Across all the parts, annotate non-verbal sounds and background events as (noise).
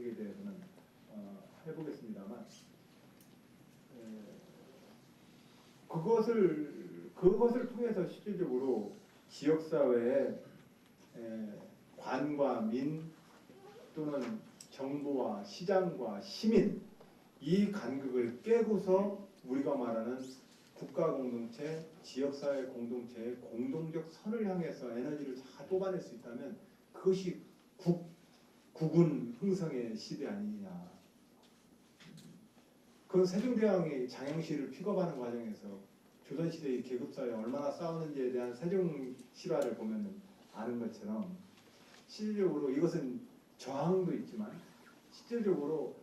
에 대해서는 어, 해보겠습니다만 에, 그것을 그것을 통해서 실질적으로 지역 사회의 에, 관과 민 또는 정부와 시장과 시민 이 간극을 깨고서 우리가 말하는 국가 공동체, 지역 사회 공동체의 공동적 선을 향해서 에너지를 잘 뽑아낼 수 있다면 그것이 국 국군 흥성의 시대 아니냐. 그 세종대왕이 장영실을 픽업하는 과정에서 조선시대의 계급사회 얼마나 싸우는지에 대한 세종 실화를 보면 아는 것처럼 실질적으로 이것은 저항도 있지만 실질적으로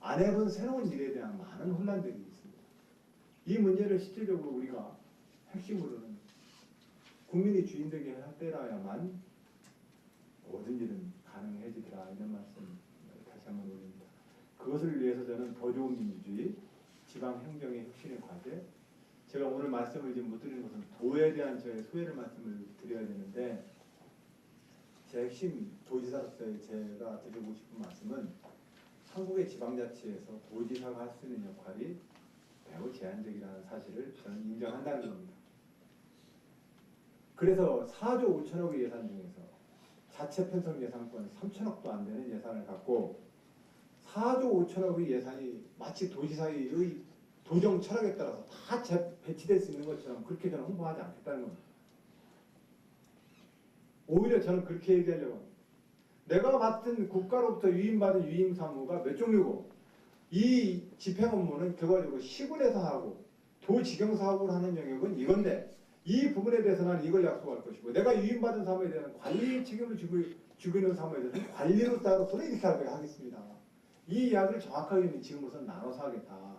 안 해본 새로운 일에 대한 많은 혼란들이 있습니다. 이 문제를 실질적으로 우리가 핵심으로는 국민이 주인 되게 할 때라야만 모든 일은 가능해지리라 이런 말씀 다시 한번 올립니다. 그것을 위해서 저는 더 좋은 민주주의, 지방 행정의 혁신의 과제, 제가 오늘 말씀을 지금 못 드리는 것은 도에 대한 저의 소회를 말씀을 드려야 되는데 제 핵심 도지사로서의 제가 드리고 싶은 말씀은 한국의 지방자치에서 도지사가 할 수 있는 역할이 매우 제한적이라는 사실을 저는 인정한다는 겁니다. 그래서 4조 5천억의 예산 중에서 자체 편성 예산권 3천억도 안 되는 예산을 갖고 4조 5천억의 예산이 마치 도지사의 도정 철학에 따라서 다 재- 배치될 수 있는 것처럼 그렇게 저는 홍보하지 않겠다는 겁니다. 오히려 저는 그렇게 얘기하려고 합니다. 내가 맡은 국가로부터 위임받은 위임 사무가 몇 종류고 이 집행 업무는 결과적으로 시군에서 하고 도지경서 하고 하는 영역은 이건데 이 부분에 대해서 나는 이걸 약속할 것이고 내가 위임받은 사무에 대한 관리 책임을 지고, 지고 있는 사무에 대해서는 관리로서로서는 이렇게 하겠습니다. 이 이야기를 정확하게 지금으로선 나눠서 하겠다.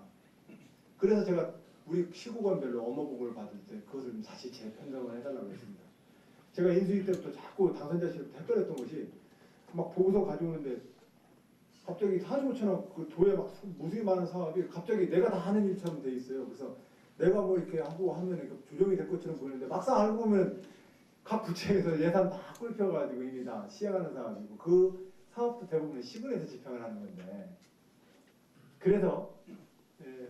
그래서 제가 우리 시구관별로 업무보고를 받을 때 그것을 다시 재편성을 해달라고 했습니다. 제가 인수위 때부터 자꾸 당선자실부터 헷갈렸던 것이 막 보고서 가져오는데 갑자기 4조 5천원 그 도에 막 무수히 많은 사업이 갑자기 내가 다 하는 일처럼 돼 있어요. 그래서 내가 뭐 이렇게 하고 하면 이렇게 조정이 될 것처럼 보이는데 막상 알고 보면 각 부처에서 예산 다 꿀펴가지고 이미 다 시행하는 사업이고 그 사업도 대부분 시군에서 집행을 하는 건데 그래서 예,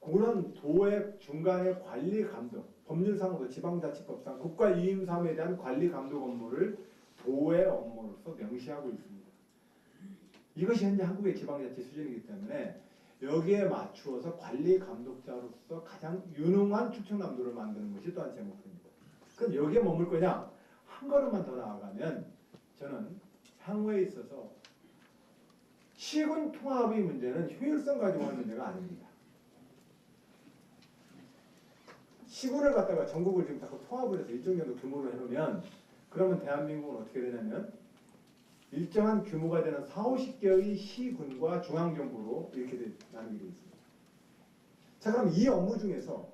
그런 도의 중간의 관리 감독 법률상으로 지방자치법상 국가 유임사무에 대한 관리 감독 업무를 도의 업무로서 명시하고 있습니다. 이것이 현재 한국의 지방자치 수준이기 때문에 여기에 맞추어서 관리 감독자로서 가장 유능한 추천남도를 만드는 것이 또한 제 목표입니다. 그럼 여기에 머물 거냐? 한 걸음만 더 나아가면 저는 향후에 있어서 시군 통합의 문제는 효율성 가지고 하는 문제가 아닙니다. 시군을 갖다가 전국을 지금 자꾸 통합을 해서 일정 정도 규모로 해놓으면 그러면 대한민국은 어떻게 되냐면 일정한 규모가 되는 4, 50개의 시군과 중앙정부로 이렇게 돼- 나누게 되어 있습니다. 자 그럼 이 업무 중에서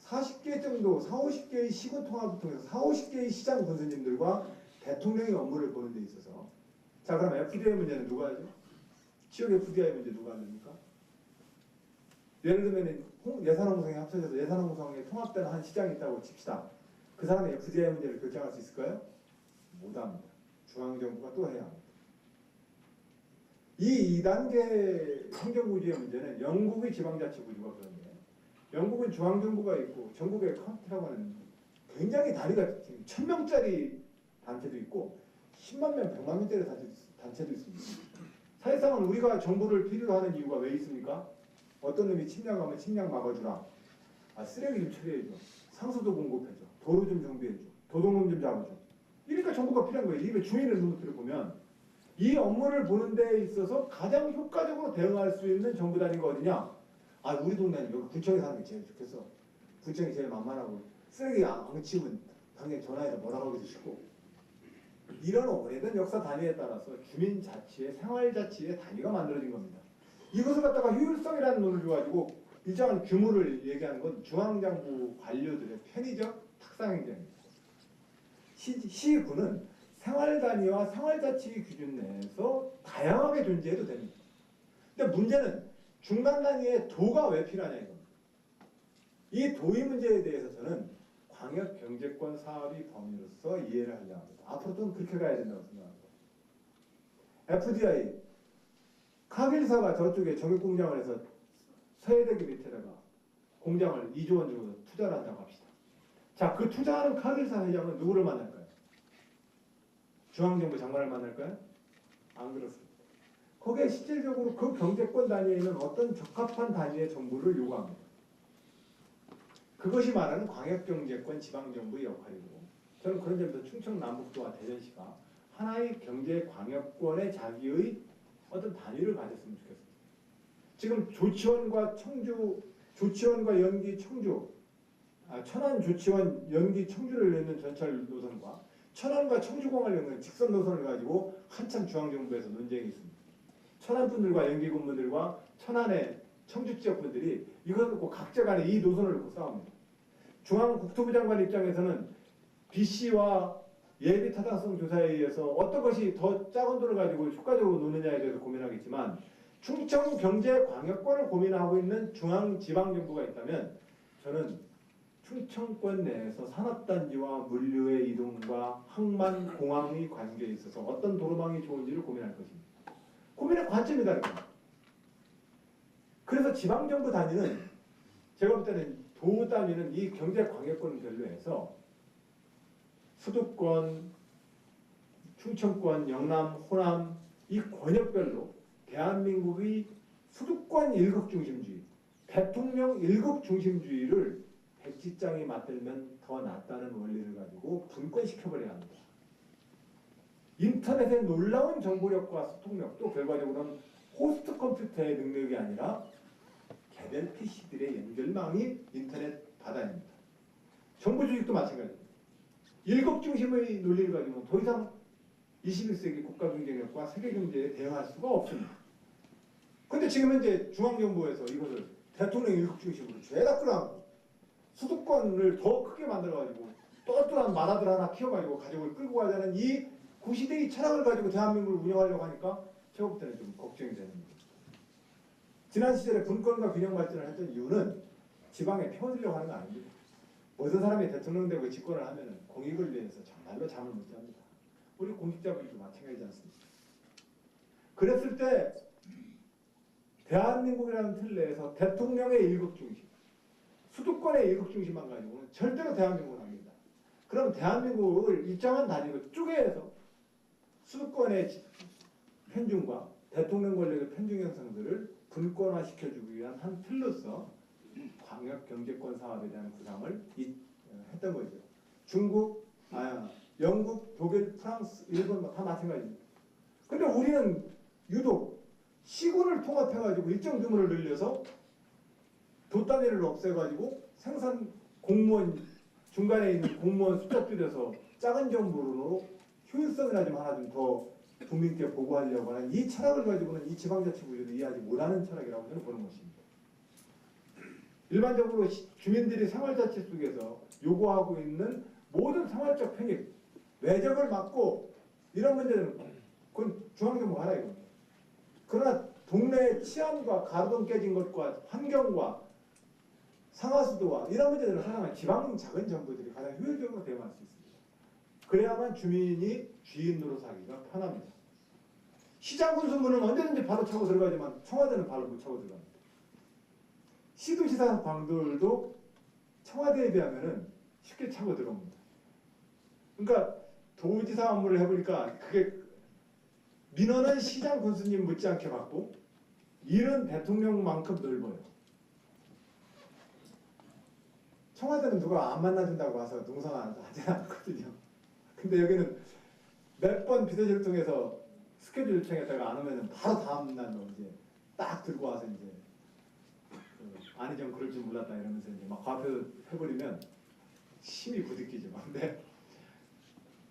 40개 정도, 4, 50개의 시군 통합을 통해서 4, 50개의 시장 군수님들과 대통령의 업무를 보는 데 있어서 자 그럼 FDI 문제는 누가 하죠? 지역 FDI 문제 누가 합니까? 예를 들면 홍- 예산홍성에 합쳐져서 예산홍성에 통합된 한 시장이 있다고 칩시다. 그 사람이 FDI 문제를 결정할 수 있을까요? 못합니다. 중앙정부가 또 해야 합니다. 이 2단계 행정구조의 문제는 영국의 지방자치 구조가 그런데 영국은 중앙정부가 있고 전국의 카운티라고 하는 굉장히 다리가 지금 천 명짜리 단체도 있고 10만 명, 100만 명짜리 단체, 단체도 있습니다. 사실상은 우리가 정부를 필요로 하는 이유가 왜 있습니까? 어떤 놈이 침략하면 침략 막아주라. 아, 쓰레기 좀 처리해줘. 상수도 공급해줘. 도로 좀 정비해줘. 도둑놈 좀 잡아줘. 이러니까 정부가 필요한 거예요. 입에 주인을 눈으로 보면 이 업무를 보는 데 있어서 가장 효과적으로 대응할 수 있는 정부 단위가 어디냐? 아 우리 동네는 여기 구청에 사는 게 제일 좋겠어. 구청이 제일 만만하고 쓰레기 안, 안 치우면 당연히 전화해서 뭐라고 하기도 쉽고 이런 오래된 역사 단위에 따라서 주민 자치의 생활 자치의 단위가 만들어진 겁니다. 이것을 갖다가 효율성이라는 논을 줘가지고 일정한 규모를 얘기하는 건 중앙정부 관료들의 편의적 탁상행정입니다. 시, 시군은 생활 단위와 생활 자치 기준 내에서 다양하게 존재해도 됩니다. 근데 문제는 중간 단위의 도가 왜 필요하냐 이겁니다. 이 도의 문제에 대해서 저는 광역 경제권 사업의 범위로서 이해를 하려 합니다. 앞으로도 그렇게 가야 된다고 생각합니다. FDI 카길사가 저쪽에 정육공장을 해서 서해대교 밑에다가 공장을 2조 원 주고 투자를 한다고 합시다. 자, 그 투자하는 카길사 회장은 누구를 만날까요? 중앙정부 장관을 만날까요? 안 그렇습니다. 거기에 실질적으로 그 경제권 단위에 있는 어떤 적합한 단위의 정보를 요구합니다. 그것이 말하는 광역경제권 지방정부의 역할이고 저는 그런 점에서 충청 남북도와 대전시가 하나의 경제 광역권의 자기의 어떤 단위를 가졌으면 좋겠습니다. 지금 조치원과 청주, 조치원과 연기 청주, 아, 천안 조치원 연기 청주를 잇는 전철 노선과 천안과 청주공을 잇는 직선 노선을 가지고 한참 중앙정부에서 논쟁이 있습니다. 천안 분들과 연기 군분들과 천안의 청주 지역 분들이 이걸 놓고 각자 간에 이 노선을 놓고 싸웁니다. 중앙 국토부 장관 입장에서는 BC와 예비 타당성 조사에 의해서 어떤 것이 더 작은 돈을 가지고 효과적으로 노느냐에 대해서 고민하겠지만 충청 경제 광역권을 고민하고 있는 중앙 지방 정부가 있다면 저는 충청권 내에서 산업단지와 물류의 이동과 항만 공항의 관계에 있어서 어떤 도로망이 좋은지를 고민할 것입니다. 고민의 관점이 다릅니다. 그래서 지방 정부 단위는 제가 볼 때는 도 단위는 이 경제 광역권 별로해서 수도권, 충청권, 영남, 호남 이 권역별로 대한민국의 수도권 일극 중심주의, 대통령 일극 중심주의를 백지장이 맞들면 더 낫다는 원리를 가지고 분권시켜버려야 합니다. 인터넷의 놀라운 정보력과 소통력도 결과적으로는 호스트 컴퓨터의 능력이 아니라 개별 PC들의 연결망이 인터넷 바다입니다. 정보 조직도 마찬가지입니다. 일곱 중심의 논리를 가지고 더 이상 21세기 국가 경쟁력과 세계 경제에 대응할 수가 없습니다. 근데 지금 현재 중앙정부에서 이것을 대통령 일곱 중심으로 죄다 끌어안고 수도권을 더 크게 만들어가지고 똘똘한 마다들 하나 키워가지고 가족을 끌고 가자는 이 구시대의 철학을 가지고 대한민국을 운영하려고 하니까 제가 볼 때는 좀 걱정이 되는 거예요. 지난 시절에 분권과 균형 발전을 했던 이유는 지방에 편들려고 하는 거 아닙니다. 모든 사람이 대통령 되고 집권을 하면은 공익을 위해서 정말로 잠을 못 잡니다. 우리 공직자분들도 마찬가지지 않습니까? 그랬을 때 대한민국이라는 틀 내에서 대통령의 일국 중심, 수도권의 일국 중심만 가지고는 절대로 대한민국은 아닙니다. 그럼 대한민국을 일정한 단위로 쪼개서 수도권의 편중과 대통령 권력의 편중 형성들을 분권화 시켜주기 위한 한 틀로서 광역 경제권 사업에 대한 구상을 이- 어, 했던 거죠. 중국, 아, 영국, 독일, 프랑스, 일본 뭐다 마찬가지입니다. 근데 우리는 유독 시군을 통합해가지고 일정 규모를 늘려서 도 단위를 없애가지고 생산 공무원 중간에 있는 공무원 숫자 줄여서 작은 정부로 효율성이나 좀 하나 좀 더 국민께 보고하려고 하는 이 철학을 가지고는 이 지방자치 구조를 이해하지 못하는 철학이라고 저는 보는 것입니다. 일반적으로 시- 주민들이 생활자치 속에서 요구하고 있는 모든 생활적 편익, 외적을 막고 이런 문제는 그건 중앙정부가 하라 이겁니다. 그러나 동네의 치안과 가로등 깨진 것과 환경과 상하수도와 이런 문제들을 하나만 지방 작은 정부들이 가장 효율적으로 대응할 수 있습니다. 그래야만 주민이 주인 노릇하기가 편합니다. 시장 군수문은 언제든지 바로 차고 들어가지만 청와대는 바로 못 차고 들어갑니다. 시도지사 방들도 청와대에 비하면은 쉽게 차고 들어옵니다. 그러니까 도지사 업무를 해보니까 그게 민원은 시장 군수님 못지않게 받고 일은 대통령만큼 넓어요. 청와대는 누가 안 만나준다고 와서 농성 안 하지 않거든요. 근데 여기는 몇 번 비서실을 통해서 스케줄 요청했다가 안 오면은 바로 다음 날로 이제 딱 들고 와서 이제 그 안희정 그럴 줄 몰랐다 이러면서 이제 막 과표 해버리면 심히 부딪히죠. 근데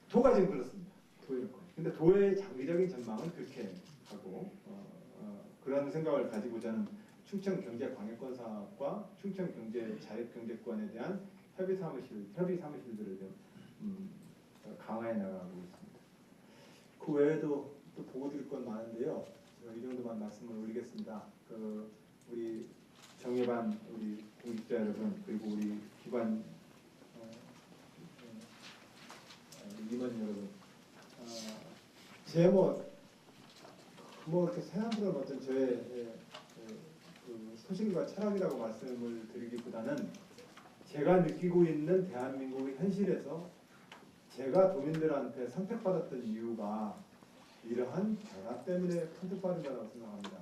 도가 지금 그렇습니다. 거. 근데 도의 장기적인 전망은 그렇게 하고 어, 어, 그런 생각을 가지고 저는 충청 경제 광역권 사업과 충청 경제 자립 경제권에 대한 협의 사무실 협의 사무실들을 좀 음, 어, 강화해 나가고 있습니다. 그 외에도 또 보고 드릴 건 많은데요. 이 정도만 말씀을 올리겠습니다. 그 우리 정예반 우리 공직자 여러분 그리고 우리 기관 어, 어, 우리 임원 여러분 어, 제뭐 뭐 이렇게 새삼스러운 어떤 저의 예, 소신과 철학이라고 말씀을 드리기보다는 제가 느끼고 있는 대한민국의 현실에서 제가 도민들한테 선택받았던 이유가 이러한 변화 때문에 선택받은 거라고 생각합니다.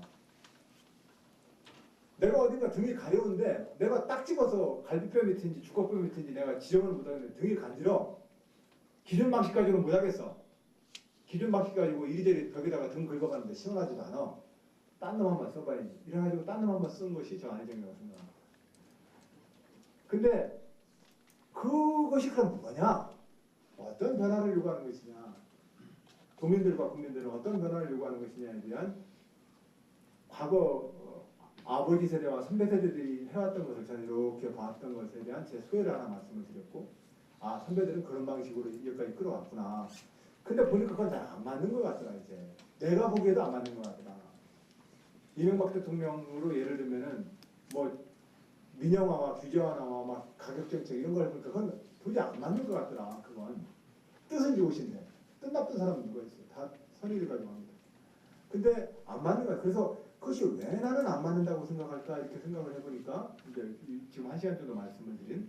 내가 어딘가 등이 가려운데 내가 딱 집어서 갈비뼈 밑인지 주걱뼈 밑인지 내가 지정을 못하는데 등이 간지러? 기준 방식 가지고는 못하겠어. 기준 방식 가지고 이리저리 벽에다가 등 긁어봤는데 시원하지도 않아 딴 놈 한 번 써봐야지. 이래가지고 딴 놈 한 번 쓴 것이 저 안희정이라고 생각합니다. 근데 그것이 그럼 뭐냐? 어떤 변화를 요구하는 것이냐? 도민들과 국민들은 어떤 변화를 요구하는 것이냐에 대한 과거 어, 아버지 세대와 선배 세대들이 해왔던 것을 저는 이렇게 봤던 것에 대한 제 소회를 하나 말씀을 드렸고 아 선배들은 그런 방식으로 여기까지 끌어왔구나. 근데 보니까 그건 잘 안 맞는 것 같더라 이제. 내가 보기에도 안 맞는 것 같더라 이명박 대통령으로 예를 들면은 뭐 민영화와 규제화나 막 가격 정책 이런 걸 보니까 그건 도저히 안 맞는 것 같더라 그건. 뜻은 좋으신데. 뜻 나쁜 사람은 누가 있어요? 다 선의를 가지고 합니다. 근데 안 맞는 거야. 그래서 그것이 왜 나는 안 맞는다고 생각할까 이렇게 생각을 해보니까 이제 이- 지금 한 시간 정도 말씀을 드린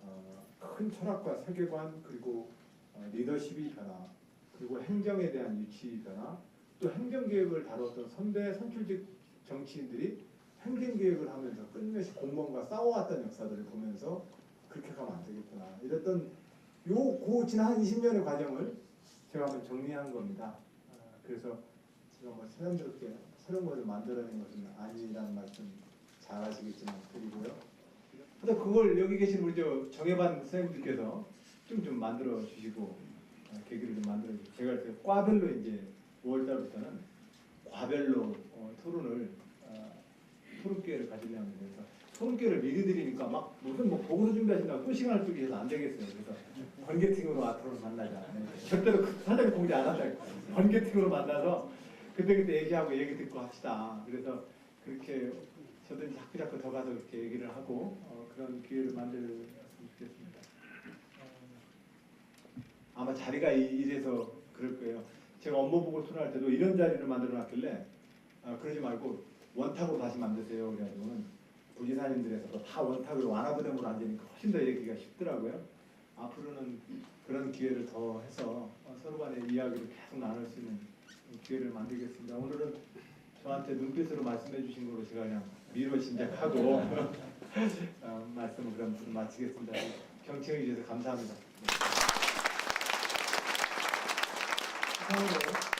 어, 큰 철학과 세계관 그리고 어, 리더십이 변화 그리고 행정에 대한 유치 변화 또 행정개혁을 다뤘던 선배 선출직 정치인들이 행정개혁을 하면서 끊임없이 공무원과 싸워왔던 역사들을 보면서 그렇게 가면 안 되겠구나 이랬던 요고 지난 한 20년의 과정을 제가 한번 정리한 겁니다. 아, 그래서 제가 뭐 사람스럽게 새로운 것을 만들어낸 것은 아니라는 말씀 잘 아시겠지만 드리고요. 근데 그걸 여기 계신 우리 저 정혜반 선생님들께서 좀 좀 만들어 주시고 어, 계기를 좀 만들어 주시고 제가 이렇게 과별로 이제 5월달부터는 과별로 어, 토론을 어, 토론기회를 가지려고. 그래서 토론기회를 미리 드리니까 막 무슨 뭐 보고서 준비하신다고 또 시간을 쓰기 위해서 안 되겠어요. 그래서 번개팅으로 앞으로 만나자. 네. 절대로 그 사장님 공지 안 한다. 번개팅으로 만나서 그때그때 얘기하고 얘기 듣고 합시다. 그래서 그렇게 저도 자꾸 자꾸 더 가서 그렇게 얘기를 하고 어, 그런 기회를 만들었으면 좋겠습니다. 어, 아마 자리가 이- 이래서 그럴 거예요. 제가 업무 보고 토론할 때도 이런 자리를 만들어 놨길래 아, 그러지 말고 원탁으로 다시 만드세요. 그래가지고는 부지사님들에서도 다 원탁으로 완화부담으로 앉으니까 훨씬 더 얘기가 쉽더라고요. 앞으로는 그런 기회를 더 해서 어, 서로 간의 이야기를 계속 나눌 수 있는 기회를 만들겠습니다. 오늘은 저한테 눈빛으로 말씀해 주신 거로 제가 그냥 미로 짐작하고 (laughs) 어, 말씀을 그럼 마치겠습니다. 경청해 주셔서 감사합니다. 네. 이상으로